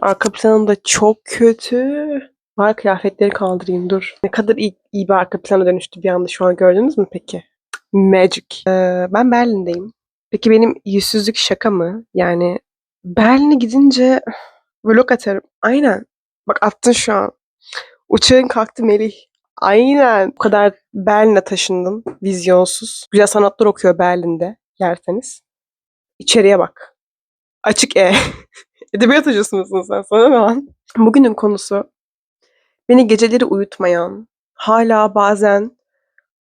Arka planı da çok kötü. Var kıyafetleri kaldırayım dur. Ne kadar iyi, iyi bir arka plana dönüştü bir anda şu an gördünüz mü peki? Magic. Ee, ben Berlin'deyim. Peki benim yüzsüzlük şaka mı? Yani Berlin'e gidince vlog atarım. Aynen. Bak attın şu an. Uçağın kalktı Melih. Aynen. Bu kadar Berlin'e taşındın. Vizyonsuz. Güzel sanatlar okuyor Berlin'de. Yerseniz. İçeriye bak. Açık E. Edebiyat hocası mısın sen? Sana ne lan? Bugünün konusu beni geceleri uyutmayan, hala bazen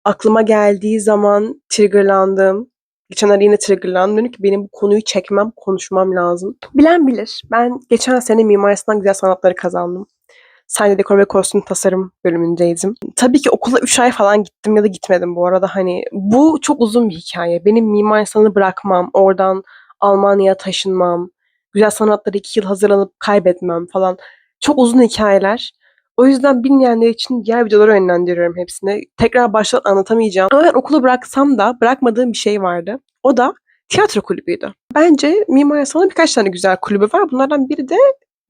aklıma geldiği zaman triggerlandığım, geçenlerde yine triggerlandım. Dedim ki benim bu konuyu çekmem, konuşmam lazım. Bilen bilir. Ben geçen sene Mimar Sinan Güzel Sanatları kazandım. Sahne dekor ve kostüm tasarım bölümündeydim. Tabii ki okula 3 ay falan gittim ya da gitmedim bu arada. Hani bu çok uzun bir hikaye. Benim Mimar Sinan'ı bırakmam, oradan Almanya'ya taşınmam, güzel sanatları 2 yıl hazırlanıp kaybetmem falan. Çok uzun hikayeler. O yüzden bilmeyenler için diğer videolara yönlendiriyorum hepsini. Tekrar baştan anlatamayacağım. Ama ben okulu bıraksam da bırakmadığım bir şey vardı. O da tiyatro kulübüydü. Bence Mimar Sinan'ın birkaç tane güzel kulübü var. Bunlardan biri de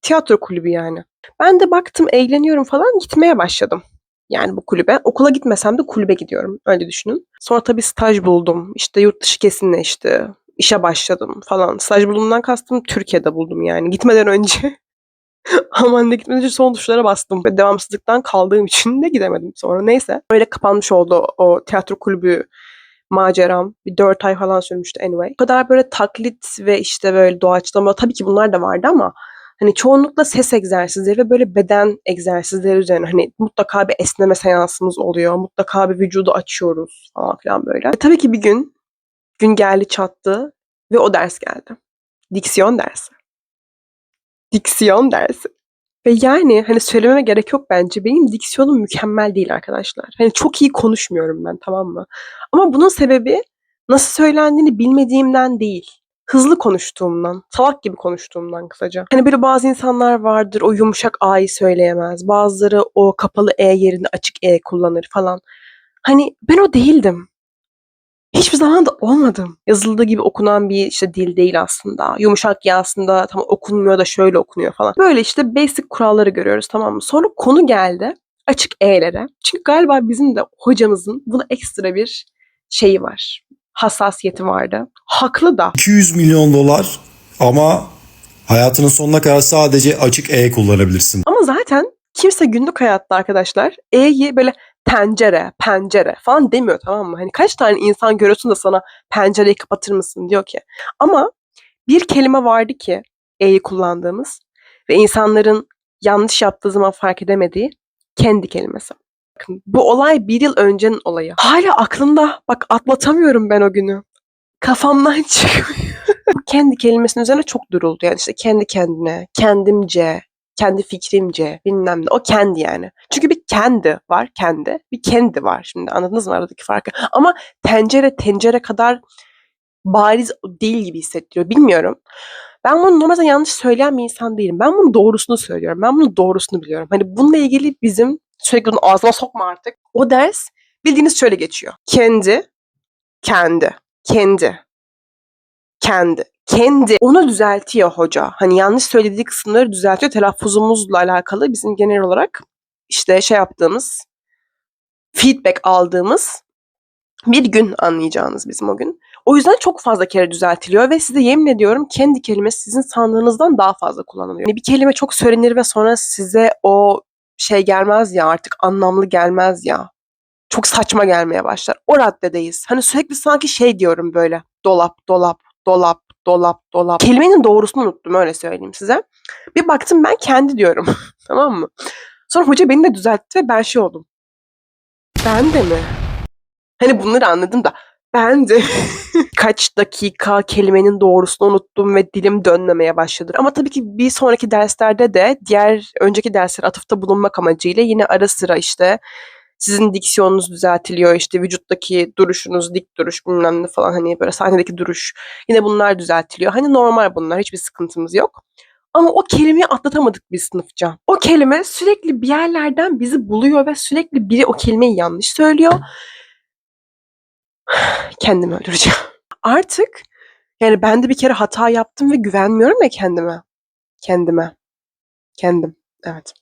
tiyatro kulübü yani. Ben de baktım eğleniyorum falan gitmeye başladım. Yani bu kulübe. Okula gitmesem de kulübe gidiyorum. Öyle düşünün. Sonra tabii staj buldum. İşte yurt dışı kesinleşti. İşe başladım falan. Staj bulduğumdan kastım Türkiye'de buldum yani. Gitmeden önce Almanya'da gitmeden önce son tuşlara bastım. Ve devamsızlıktan kaldığım için de gidemedim sonra. Neyse. Öyle kapanmış oldu o tiyatro kulübü maceram. Bir dört ay falan sürmüştü anyway. O kadar böyle taklit ve işte böyle doğaçlama tabii ki bunlar da vardı ama hani çoğunlukla ses egzersizleri ve böyle beden egzersizleri üzerine hani mutlaka bir esneme seansımız oluyor. Mutlaka bir vücudu açıyoruz falan filan böyle. Ve tabii ki bir gün gün geldi çattı ve o ders geldi. Diksiyon dersi. Diksiyon dersi. Ve yani hani söylememe gerek yok bence. Benim diksiyonum mükemmel değil arkadaşlar. Hani çok iyi konuşmuyorum ben tamam mı? Ama bunun sebebi nasıl söylendiğini bilmediğimden değil. Hızlı konuştuğumdan, salak gibi konuştuğumdan kısaca. Hani böyle bazı insanlar vardır o yumuşak A'yı söyleyemez. Bazıları o kapalı E yerine açık E kullanır falan. Hani ben o değildim. Hiçbir zaman da olmadım. Yazıldığı gibi okunan bir işte dil değil aslında. Yumuşak ya aslında tam okunmuyor da şöyle okunuyor falan. Böyle işte basic kuralları görüyoruz tamam mı? Sonra konu geldi açık E'lere. Çünkü galiba bizim de hocamızın buna ekstra bir şeyi var. Hassasiyeti vardı. Haklı da. 200 milyon dolar ama hayatının sonuna kadar sadece açık E kullanabilirsin. Ama zaten kimse günlük hayatta arkadaşlar E'yi böyle tencere, pencere falan demiyor tamam mı? Hani kaç tane insan görüyorsun da sana pencereyi kapatır mısın diyor ki. Ama bir kelime vardı ki E'yi kullandığımız ve insanların yanlış yaptığı zaman fark edemediği kendi kelimesi. Bakın bu olay bir yıl öncenin olayı. Hala aklımda. Bak atlatamıyorum ben o günü. Kafamdan çıkmıyor. Kendi kelimesinin üzerine çok duruldu. Yani işte kendi kendine, kendimce, kendi fikrimce bilmem ne. O kendi yani. Çünkü bir kendi var kendi. Bir kendi var şimdi. Anladınız mı aradaki farkı? Ama tencere tencere kadar bariz değil gibi hissettiriyor. Bilmiyorum. Ben bunu normalde yanlış söyleyen bir insan değilim. Ben bunun doğrusunu söylüyorum. Ben bunun doğrusunu biliyorum. Hani bununla ilgili bizim sürekli bunu ağzıma sokma artık. O ders bildiğiniz şöyle geçiyor. Kendi, kendi, kendi, kendi, kendi. Onu düzeltiyor hoca. Hani yanlış söylediği kısımları düzeltiyor. Telaffuzumuzla alakalı bizim genel olarak işte şey yaptığımız, feedback aldığımız bir gün anlayacağınız bizim o gün. O yüzden çok fazla kere düzeltiliyor ve size yemin ediyorum kendi kelimesi sizin sandığınızdan daha fazla kullanılıyor. Yani bir kelime çok söylenir ve sonra size o şey gelmez ya artık anlamlı gelmez ya. Çok saçma gelmeye başlar. O raddedeyiz. Hani sürekli sanki şey diyorum böyle. Dolap, dolap, dolap, dolap, dolap. Kelimenin doğrusunu unuttum öyle söyleyeyim size. Bir baktım ben kendi diyorum. tamam mı? Sonra hoca beni de düzeltti ve ben şey oldum. Ben de mi? Hani bunları anladım da ben de kaç dakika kelimenin doğrusunu unuttum ve dilim dönmemeye başladı. Ama tabii ki bir sonraki derslerde de diğer önceki dersler atıfta bulunmak amacıyla yine ara sıra işte sizin diksiyonunuz düzeltiliyor işte vücuttaki duruşunuz dik duruş bilmem ne falan hani böyle sahnedeki duruş yine bunlar düzeltiliyor. Hani normal bunlar hiçbir sıkıntımız yok. Ama o kelimeyi atlatamadık biz sınıfça. O kelime sürekli bir yerlerden bizi buluyor ve sürekli biri o kelimeyi yanlış söylüyor kendimi öldüreceğim. Artık yani ben de bir kere hata yaptım ve güvenmiyorum ya kendime. Kendime. Kendim. Evet.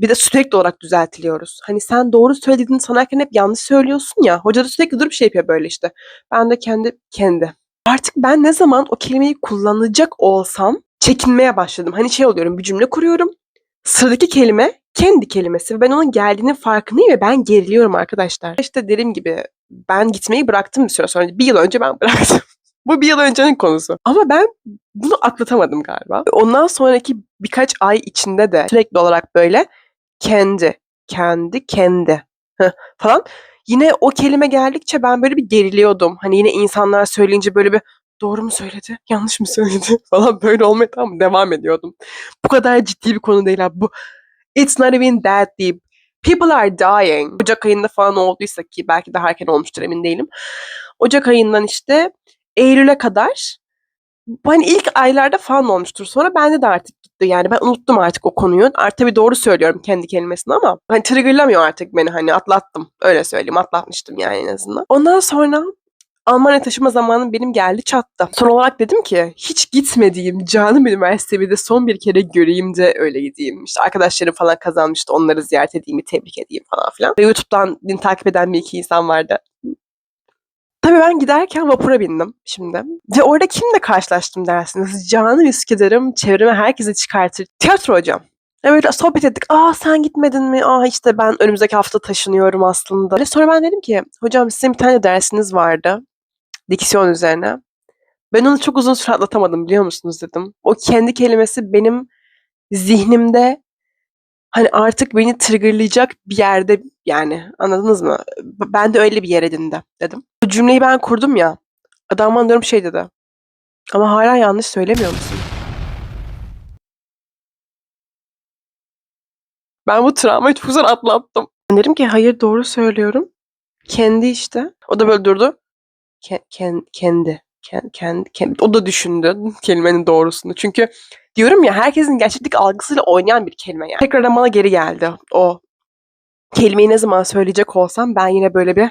Bir de sürekli olarak düzeltiliyoruz. Hani sen doğru söylediğini sanarken hep yanlış söylüyorsun ya. Hoca da sürekli durup şey yapıyor böyle işte. Ben de kendi kendi. Artık ben ne zaman o kelimeyi kullanacak olsam çekinmeye başladım. Hani şey oluyorum bir cümle kuruyorum. Sıradaki kelime kendi kelimesi ve ben onun geldiğinin farkındayım ve ben geriliyorum arkadaşlar. İşte dediğim gibi ben gitmeyi bıraktım bir süre sonra. Bir yıl önce ben bıraktım. Bu bir yıl öncenin konusu. Ama ben bunu atlatamadım galiba. Ondan sonraki birkaç ay içinde de sürekli olarak böyle kendi, kendi, kendi falan. Yine o kelime geldikçe ben böyle bir geriliyordum. Hani yine insanlar söyleyince böyle bir doğru mu söyledi, yanlış mı söyledi falan böyle olmaya tamam devam ediyordum. Bu kadar ciddi bir konu değil abi. Bu it's not even that deep. People are dying. Ocak ayında falan olduysa ki belki daha erken olmuştur emin değilim. Ocak ayından işte Eylül'e kadar hani ilk aylarda falan olmuştur. Sonra bende de artık gitti. Yani ben unuttum artık o konuyu. Artık tabii doğru söylüyorum kendi kelimesini ama hani triggerlamıyor artık beni hani atlattım. Öyle söyleyeyim atlatmıştım yani en azından. Ondan sonra Almanya taşıma zamanım benim geldi çattı. Son olarak dedim ki hiç gitmediğim canım üniversitemi de son bir kere göreyim de öyle gideyim. İşte arkadaşlarım falan kazanmıştı onları ziyaret edeyim, tebrik edeyim falan filan. Ve YouTube'dan beni takip eden bir iki insan vardı. Tabii ben giderken vapura bindim şimdi. Ve orada kimle karşılaştım dersiniz? Canı Üsküdar'ım çevreme herkese çıkartır. Tiyatro hocam. Ve böyle sohbet ettik. Aa sen gitmedin mi? Aa işte ben önümüzdeki hafta taşınıyorum aslında. Ve sonra ben dedim ki hocam sizin bir tane dersiniz vardı. Diksiyon üzerine. Ben onu çok uzun süre atlatamadım biliyor musunuz dedim. O kendi kelimesi benim zihnimde hani artık beni triggerlayacak bir yerde yani anladınız mı? Ben de öyle bir yer edindi dedim. Bu cümleyi ben kurdum ya. Adam bana diyorum şey dedi. Ama hala yanlış söylemiyor musun? Ben bu travmayı çok zor atlattım. Ben dedim ki hayır doğru söylüyorum. Kendi işte. O da böyle durdu. Ke- ken- kendi. Ken- kendi, kendi. O da düşündü kelimenin doğrusunu. Çünkü diyorum ya herkesin gerçeklik algısıyla oynayan bir kelime yani. Tekrardan bana geri geldi o kelimeyi ne zaman söyleyecek olsam ben yine böyle bir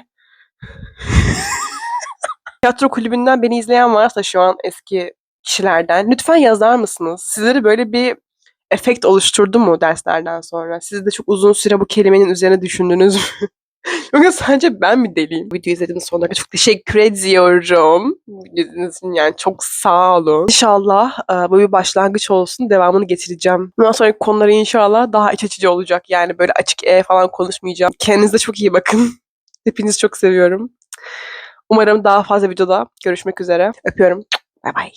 tiyatro kulübünden beni izleyen varsa şu an eski kişilerden lütfen yazar mısınız? Sizleri böyle bir efekt oluşturdu mu derslerden sonra? Siz de çok uzun süre bu kelimenin üzerine düşündünüz mü? Yoksa sadece ben mi deliyim? Video izlediğiniz sonuna kadar çok teşekkür ediyorum. İzlediğiniz için yani çok sağ olun. İnşallah e, bu bir başlangıç olsun. Devamını getireceğim. Bundan sonraki konuları inşallah daha iç açıcı olacak. Yani böyle açık e falan konuşmayacağım. Kendinize çok iyi bakın. Hepinizi çok seviyorum. Umarım daha fazla videoda görüşmek üzere. Öpüyorum. Bay bay.